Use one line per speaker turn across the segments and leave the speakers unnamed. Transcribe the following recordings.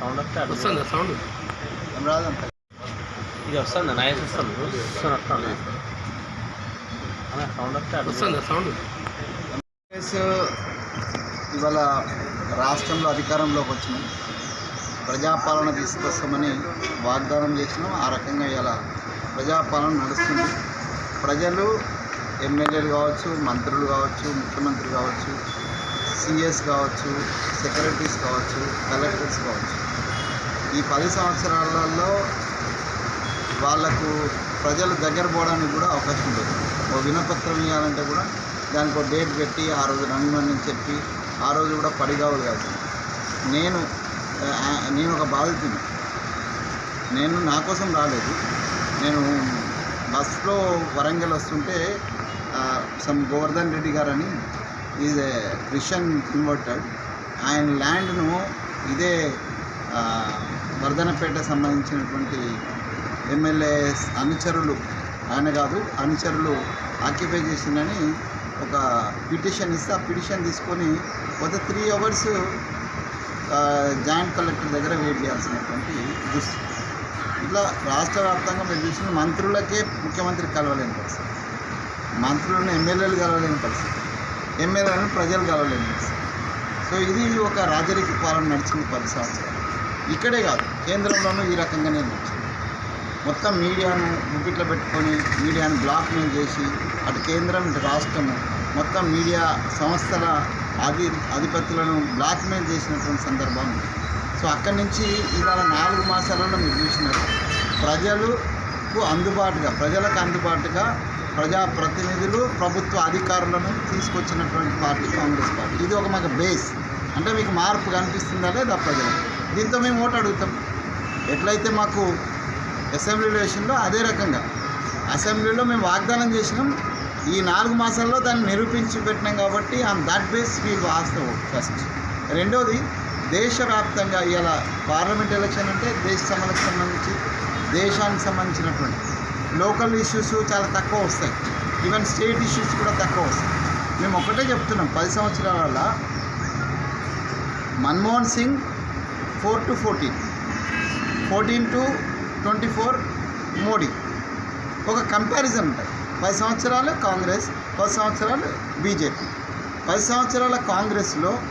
Sound వస్తే అటు
వస్తుందా సౌండ్
ఏం రాదంట
ఇది వస్తుంది? నాయస్ వస్తుంది? సౌండ్ వస్తే
వస్తుందా సౌండ్
ఇవాళ రాష్ట్రంలో అధికారంలోకి వచ్చినాం ప్రజాపాలన తీసుకొస్తామని వాగ్దానం చేసినాం. ఆ రకంగా ఇలా ప్రజాపాలన నడుస్తుంది. ప్రజలు ఎమ్మెల్యేలు కావచ్చు మంత్రులు కావచ్చు ముఖ్యమంత్రి కావచ్చు సిఎస్ కావచ్చు సెక్రటరీస్ కావచ్చు కలెక్టర్స్ కావచ్చు. ఈ పది సంవత్సరాలలో వాళ్ళకు ప్రజలు దగ్గర పోవడానికి కూడా అవకాశం లేదు ఓ వినపత్రం ఇవ్వాలంటే కూడా దానికి ఒక డేట్ పెట్టి ఆ రోజు రంగమని చెప్పి ఆ రోజు కూడా పడిగావులు కాదు. నేను నేను ఒక బాధితుని. నేను నా కోసం రాలేదు. నేను బస్లో వరంగల్ వస్తుంటే సమ్ గోవర్ధన్ రెడ్డి గారని ఈజ్ ఏ క్రిస్టియన్ కన్వర్టెడ్ ఆయన ల్యాండ్ను ఇదే వర్ధనపేట సంబంధించినటువంటి ఎమ్మెల్యే అనుచరులు ఆయన కాదు అనుచరులు ఆక్యుపై చేసిందని ఒక పిటిషన్ ఇస్తే ఆ పిటిషన్ తీసుకొని ఒక త్రీ అవర్స్ జాయింట్ కలెక్టర్ దగ్గర వెయిట్ చేయాల్సినటువంటి దుస్థితి ఇట్లా రాష్ట్ర వ్యాప్తంగా మీరు చూసిన మంత్రులకే ముఖ్యమంత్రి కలవలేని పరిస్థితి. మంత్రులను ఎమ్మెల్యేలు కలవలేని పరిస్థితి. ఎమ్మెల్యేలను ప్రజలు కలవలేని సో ఇది ఒక రాజరిక పాలన నడిచింది పది సంవత్సరాలు. ఇక్కడే కాదు కేంద్రంలోనూ ఈ రకంగానే నడిచింది. మొత్తం మీడియాను ముగిట్లో పెట్టుకొని మీడియాను బ్లాక్మెయిల్ చేసి అటు కేంద్రం ఇటు రాష్ట్రము మొత్తం మీడియా సంస్థల అధి అధిపతులను బ్లాక్మెయిల్ చేసినటువంటి సందర్భం ఉంది. సో అక్కడి నుంచి ఇవాళ నాలుగు మాసాలలో మీరు చూసినారు ప్రజలకు అందుబాటుగా ప్రజలకు అందుబాటుగా ప్రజాప్రతినిధులు ప్రభుత్వ అధికారులను తీసుకొచ్చినటువంటి పార్టీ కాంగ్రెస్ పార్టీ. ఇది ఒక మాకు బేస్. అంటే మీకు మార్పు కనిపిస్తుందా లేదా ప్రజలు దీంతో మేము ఓటు అడుగుతాం. ఎట్లయితే మాకు అసెంబ్లీ ఎలక్షన్లో అదే రకంగా అసెంబ్లీలో మేము వాగ్దానం చేసినాం. ఈ నాలుగు మాసాల్లో దాన్ని నిరూపించి పెట్టినాం కాబట్టి ఆన్ దట్ బేస్ మీ వాస్తవం ఫస్ట్. రెండోది దేశవ్యాప్తంగా ఇలా పార్లమెంట్ ఎలక్షన్ అంటే దేశ సభలకు సంబంధించి దేశానికి సంబంధించినటువంటి లోకల్ ఇష్యూస్ చాలా తక్కువ వస్తాయి. ఈవెన్ స్టేట్ ఇష్యూస్ కూడా తక్కువ వస్తాయి. మేము ఒకటే చెప్తున్నాం పది సంవత్సరాల Manmohan Singh four to fourteen. Fourteen to twenty four Modi. ఒక కంపారిజన్ ఉంటుంది పది సంవత్సరాలు కాంగ్రెస్ పది సంవత్సరాలు బీజేపీ. పది సంవత్సరాల కాంగ్రెస్లో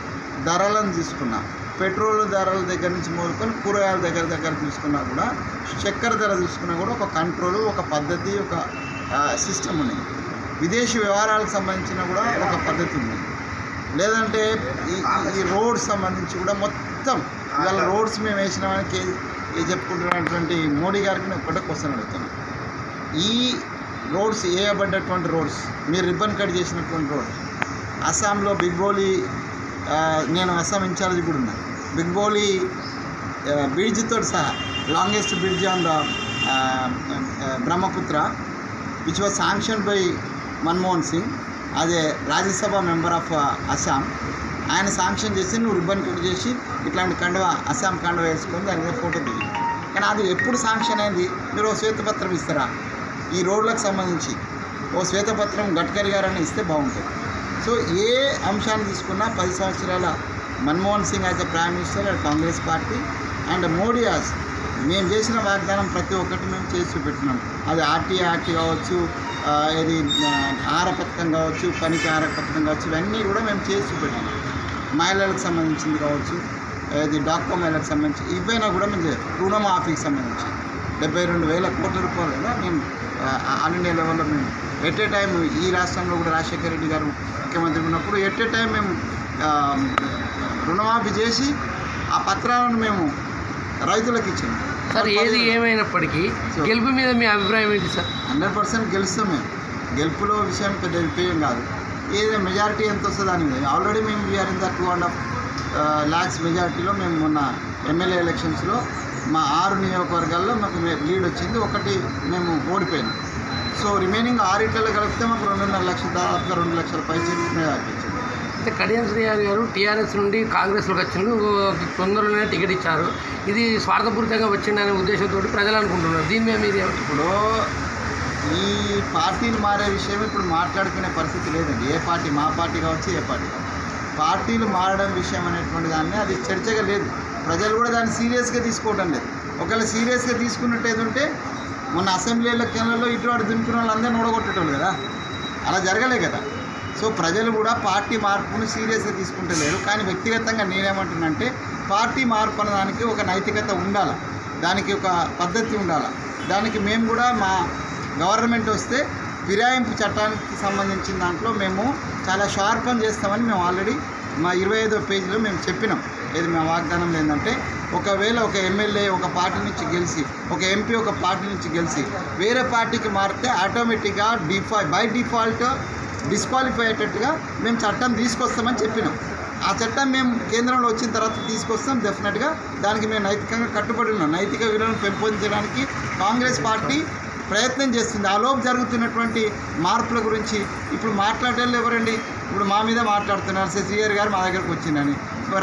ధరలను తీసుకున్నా. పెట్రోల్ ధరల దగ్గర నుంచి మొదలుకొని కూరగాయల దగ్గర దగ్గర తీసుకున్నా కూడా చక్కెర ధర తీసుకున్నా కూడా ఒక కంట్రోల్ ఒక పద్ధతి ఒక సిస్టమ్ ఉంది. విదేశీ వ్యవహారాలకు సంబంధించిన కూడా ఒక పద్ధతి ఉంది. లేదంటే ఈ ఈ- రోడ్స్ సంబంధించి కూడా మొత్తం ఇవాళ రోడ్స్ మేము వేసినామని కే చెప్పుకుంటున్నటువంటి మోడీ గారికి నేను ఒకటే క్వశ్చన్ అడుగుతాను ఈ రోడ్స్ వేయబడ్డటువంటి రోడ్స్ మీరు రిబ్బన్ కట్ చేసినటువంటి రోడ్స్ అస్సాంలో బిగ్ బోలీ నేను అస్సాం ఇన్ఛార్జ్ కూడా ఉన్నాను బిగ్ బ్రిడ్జ్తో uh, సహా longest bridge on the Brahmaputra which was sanction by Manmohan Singh అదే రాజ్యసభ మెంబర్ ఆఫ్ అస్సాం ఆయన శాంక్షన్ చేసి నువ్వు రిబ్బన్ కట్ చేసి ఇట్లాంటి కండవ అస్సాం కండవ వేసుకొని దాని మీద ఫోటో దిగి. కానీ అది ఎప్పుడు శాంక్షన్ అయింది? మీరు ఓ శ్వేతపత్రం ఇస్తారా? ఈ రోడ్లకు సంబంధించి. ఓ శ్వేతపత్రం గడ్కరీ గారని ఇస్తే బాగుంటుంది. సో ఏ అంశాన్ని తీసుకున్నా పది సంవత్సరాల Manmohan Singh as a prime minister and Congress party and Modi as మేము చేసిన వాగ్దానం ప్రతి ఒక్కటి మేము చేసి చూపెట్టినాం అది ఆర్టీఏ ఆర్టీ కావచ్చు ఇది ఆ, ఆహార పథకం కావచ్చు పనికి ఆహార పథకం కావచ్చు ఇవన్నీ కూడా మేము చేసి చూపెట్టాం మహిళలకు సంబంధించింది కావచ్చు ఇది డాక్టర్ మహిళలకు సంబంధించి ఇవైనా కూడా మేము రుణమాఫీకి సంబంధించి. డెబ్బై రెండు వేల కోట్ల రూపాయలు కూడా మేము ఆ, ఆల్ ఇండియా లెవెల్లో మేము. ఎట్ ఏ టైం ఈ రాష్ట్రంలో కూడా రాజశేఖర రెడ్డి గారు ముఖ్యమంత్రి ఉన్నప్పుడు ఎట్ ఏ టైం మేము రుణమాఫీ చేసి ఆ పత్రాలను మేము రైతులకు ఇచ్చాము.
సార్ ఏది ఏమైనప్పటికీ గెలుపు మీద మీ అభిప్రాయం ఏంటి సార్?
హండ్రెడ్ పర్సెంట్ గెలుస్తాం మేము. గెలుపులో విషయం పెద్ద విషయం కాదు. ఏదో మెజారిటీ ఎంత వస్తుంది దాని మీద ఆల్రెడీ మేము we are in the two and half lakhs మెజారిటీలో మేము మొన్న ఎమ్మెల్యే ఎలక్షన్స్లో మా ఆరు నియోజకవర్గాల్లో మాకు లీడ్ వచ్చింది. ఒకటి మేము ఓడిపోయినాం. సో రిమైనింగ్ ఆరిట్లలో కలిపితే మాకు రెండున్నర లక్షల దాదాపుగా రెండు లక్షల పైసలు మెజారిటీ వచ్చింది
అయితే కడియం శ్రీయార్ గారు టీఆర్ఎస్ నుండి కాంగ్రెస్లోకి వచ్చిండు తొందరలోనే టికెట్ ఇచ్చారు. ఇది స్వార్థపూరితంగా వచ్చిండనే ఉద్దేశంతో ప్రజలు అనుకుంటున్నారు. దీని మీద మీరు
ఇప్పుడు ఈ పార్టీలు మారే విషయం ఇప్పుడు మాట్లాడుకునే పరిస్థితి లేదండి. ఏ పార్టీ? మా పార్టీ కావచ్చు ఏ పార్టీ కావచ్చు. పార్టీలు మారడం విషయం అనేటువంటి దాన్ని అది చర్చగా లేదు. ప్రజలు కూడా దాన్ని సీరియస్గా తీసుకోవడం లేదు. ఒకవేళ సీరియస్గా తీసుకున్నట్టు ఏది ఉంటే మొన్న అసెంబ్లీ ఎలక్షన్లలో ఇటు అటు దున్నుకున్న వాళ్ళందరినీ ఓడగొట్టేటోళ్ళు కదా. అలా జరగలే కదా. సో ప్రజలు కూడా పార్టీ మార్పును సీరియస్గా తీసుకుంటలేరు. కానీ వ్యక్తిగతంగా నేనేమంటున్నానంటే పార్టీ మార్పు అన్నదానికి ఒక నైతికత ఉండాలి. దానికి ఒక పద్ధతి ఉండాలి. దానికి మేము కూడా మా గవర్నమెంట్ వస్తే ఫిరాయింపు చట్టానికి సంబంధించిన దాంట్లో మేము చాలా షార్పన్ చేస్తామని మేము ఆల్రెడీ మా ఇరవై ఐదో పేజీలో మేము చెప్పినాం. ఏది మా వాగ్దానం ఏంటంటే ఒకవేళ ఒక ఎమ్మెల్యే ఒక పార్టీ నుంచి గెలిచి ఒక ఎంపీ ఒక పార్టీ నుంచి గెలిచి వేరే పార్టీకి మారితే ఆటోమేటిక్గా డిఫా బై డిఫాల్ట్ డిస్క్వాలిఫై అయ్యేటట్టుగా మేము చట్టం తీసుకొస్తామని చెప్పినాం. ఆ చట్టం మేము కేంద్రంలో వచ్చిన తర్వాత తీసుకొస్తాం డెఫినెట్గా దానికి మేము నైతికంగా కట్టుబడి ఉన్నాం. నైతిక విలువలను పెంపొందించడానికి కాంగ్రెస్ పార్టీ ప్రయత్నం చేస్తుంది. ఆలోపు జరుగుతున్నటువంటి మార్పుల గురించి ఇప్పుడు మాట్లాడేళ్ళు ఎవరండి? ఇప్పుడు మా మీద మాట్లాడుతున్నారు. శశిగారి గారు మా దగ్గరకు వచ్చిందని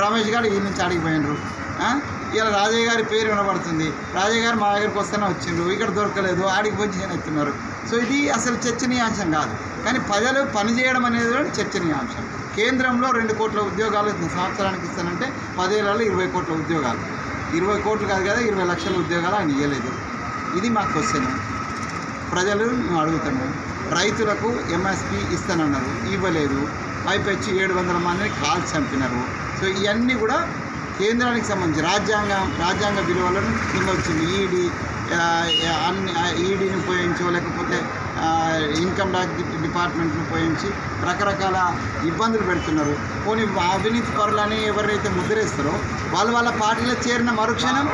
రమేష్ గారు ఈ నుంచి అడిగిపోయినారు. ఇలా రాజయ్య గారి పేరు వినబడుతుంది. రాజయ్య గారు మా దగ్గరికి వస్తేనే వచ్చిండ్రు. ఇక్కడ దొరకలేదు. ఆడికి పోయి ఎత్తున్నారు సో ఇది అసలు చర్చనీయాంశం కాదు. కానీ ప్రజలు పనిచేయడం అనేది కూడా చర్చనీయాంశం. కేంద్రంలో రెండు కోట్ల ఉద్యోగాలు సంవత్సరానికి ఇస్తానంటే పదేళ్ళలో ఇరవై కోట్ల ఉద్యోగాలు. ఇరవై కోట్లు కాదు కదా ఇరవై లక్షల ఉద్యోగాలు ఆయన ఇవ్వలేదు ఇది మా క్వశ్చన్. ప్రజలు మేము అడుగుతున్నాం. రైతులకు ఎంఎస్పి ఇస్తానన్నారు. ఇవ్వలేదు. పైపెచ్చి ఏడు వందల మందిని కాల్ చంపినారు. సో ఇవన్నీ కూడా కేంద్రానికి సంబంధించి రాజ్యాంగ రాజ్యాంగ విలువలను కింద వచ్చింది. ఈడీ అన్ని ఈడీని ఉపయోగించో లేకపోతే ఇన్కమ్ ట్యాక్స్ డిపార్ట్మెంట్ని ఉపయోగించి రకరకాల ఇబ్బందులు పెడుతున్నారు. పోనీ అవినీతి పరులని ఎవరైతే ముద్రేస్తారో వాళ్ళు వాళ్ళ పార్టీలో చేరిన మరుక్షణం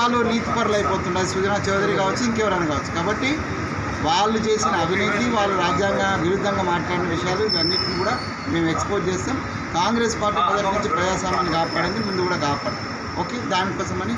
వాళ్ళు నీతి పరులు అయిపోతున్నారు సుజనా చౌదరి కావచ్చు ఇంకెవరైనా కావచ్చు. కాబట్టి వాళ్ళు చేసిన అవినీతి వాళ్ళు రాజ్యాంగ విరుద్ధంగా మాట్లాడిన విషయాలు ఇవన్నిటిని కూడా మేము ఎక్స్పోజ్ చేస్తాం. కాంగ్రెస్ పార్టీ ప్రజల నుంచి ప్రజాస్వామ్యాన్ని కాపాడింది ముందు కూడా కాపాడు. ఓకే? దానికోసమని